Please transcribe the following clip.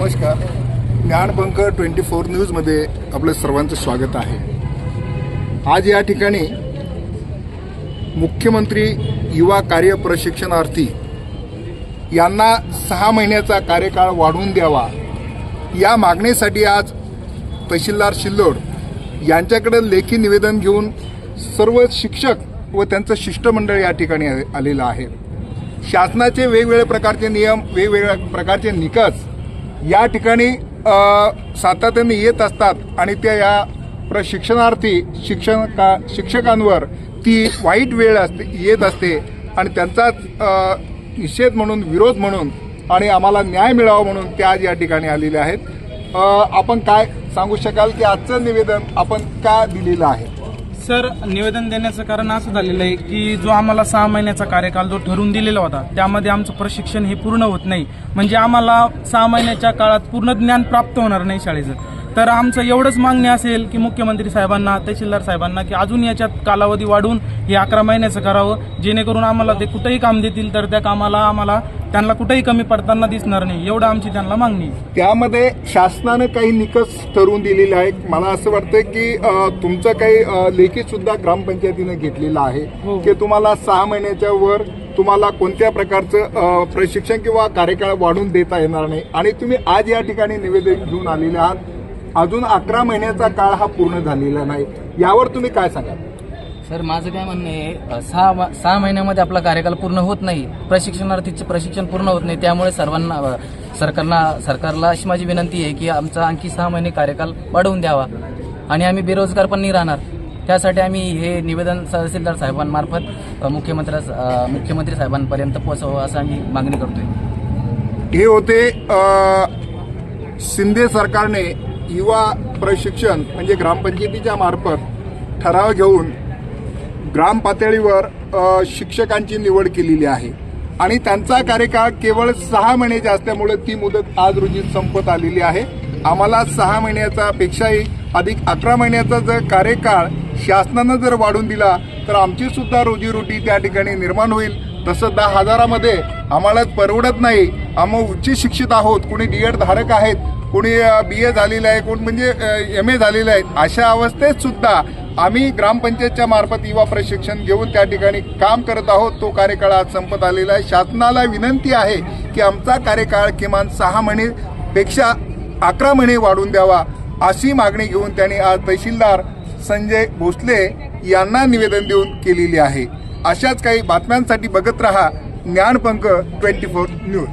नमस्कार. ज्ञानपंकर twenty four न्यूजमध्ये आपलं सर्वांचं स्वागत आहे. आज या ठिकाणी मुख्यमंत्री युवा कार्य प्रशिक्षणार्थी यांना सहा महिन्याचा कार्यकाळ वाढवून द्यावा. या मागणीसाठी आज तहसीलदार शिल्लोड यांच्याकडे लेखी निवेदन घेऊन सर्व शिक्षक व त्यांचं शिष्टमंडळ या ठिकाणी आलेलं आहे. शासनाचे वेगवेगळ्या प्रकारचे नियम वेगवेगळ्या प्रकारचे निकष या ठिकाणी सातत्याने येत असतात आणि त्या या प्रशिक्षणार्थी शिक्षण का शिक्षकांवर ती वाईट वेळ असते येत असते आणि त्यांचाच निषेध म्हणून विरोध म्हणून आणि आम्हाला न्याय मिळावा म्हणून ते आज या ठिकाणी आलेले आहेत. आपण काय सांगू शकाल की आजचं निवेदन आपण का दिलेलं आहे? सर निवेदन देण्याचं कारण असं झालेलं आहे की जो आम्हाला सहा महिन्याचा कार्यकाल जो ठरवून दिलेला होता त्यामध्ये आमचं प्रशिक्षण हे पूर्ण होत नाही. म्हणजे आम्हाला सहा महिन्याच्या काळात पूर्ण ज्ञान प्राप्त होणार नाही शाळेचं. तर आमचं एवढंच मागणी असेल की मुख्यमंत्री साहेबांना तहसीलदार साहेबांना की अजून याच्यात कालावधी वाढून हे अकरा महिन्याचं करावं जेणेकरून आम्हाला ते कुठंही काम देतील तर त्या कामाला आम्हाला त्यांना कुठेही कमी पडताना दिसणार नाही. एवढं आमची त्यांना मागणी आहे. त्यामध्ये शासनानं काही निकष ठरवून दिलेले आहेत. मला असं वाटतं की अ, तुमचं काही अ, लेखी सुद्धा ग्रामपंचायतीनं घेतलेलं आहे हो. की तुम्हाला सहा महिन्याच्या वर तुम्हाला कोणत्या प्रकारचं अ, प्रशिक्षण किंवा कार्यकाळ वाढवून देता येणार नाही. आणि तुम्ही आज या ठिकाणी निवेदन घेऊन आलेले आहात. अजून अकरा महिन्याचा काळ हा पूर्ण झालेला नाही. यावर तुम्ही काय सांगाल? सर माझं काय म्हणणं आहे सहा मा- सहा महिन्यामध्ये आपला कार्यकाल पूर्ण होत नाही प्रशिक्षणार्थीचे प्रशिक्षण पूर्ण होत नाही त्यामुळे सर्वांना सरकारना सरकारला अशी माझी विनंती आहे की आमचा आणखी सहा महिने कार्यकाल वाढवून द्यावा. आणि आम्ही बेरोजगार पण नाही राहणार. त्यासाठी आम्ही हे निवेदन तहसीलदार साहेबांमार्फत मुख्यमंत्र्या मुख्यमंत्री साहेबांपर्यंत पोहोचवं असं आम्ही मागणी करतोय. हे होते शिंदे सरकारने युवा प्रशिक्षण म्हणजे ग्रामपंचायतीच्या मार्फत ठराव घेऊन ग्राम पातळीवर शिक्षकांची निवड केलेली आहे. आणि त्यांचा कार्यकाळ केवळ सहा महिन्याचे असल्यामुळे ती मुदत आज रोजी संपत आलेली आहे. आम्हाला सहा महिन्याचा पेक्षाही अधिक अकरा महिन्याचा जर कार्यकाळ शासनानं जर वाढून दिला तर आमची सुद्धा रोजीरोटी त्या ठिकाणी निर्माण होईल. तसं दहा हजारामध्ये आम्हाला परवडत नाही. आम्ही उच्च शिक्षित आहोत. कोणी डी एड धारक आहेत. कोणी बी ए झालेलं आहे. कोण म्हणजे एम ए झालेलं आहे अशा अवस्थेत सुद्धा आम्ही ग्रामपंचायतच्या मार्फत युवा प्रशिक्षण घेऊन त्या ठिकाणी काम करत आहोत. तो कार्यकाळ आज संपत आलेला आहे. शासनाला विनंती आहे की आमचा कार्यकाळ किमान सहा महिनेपेक्षा अकरा महिने वाढून द्यावा अशी मागणी घेऊन त्यांनी आज तहसीलदार संजय भोसले यांना निवेदन देऊन केलेली आहे. अशाच काही बातम्यांसाठी बघत रहा ज्ञानपंख ट्वेंटी फोर न्यूज.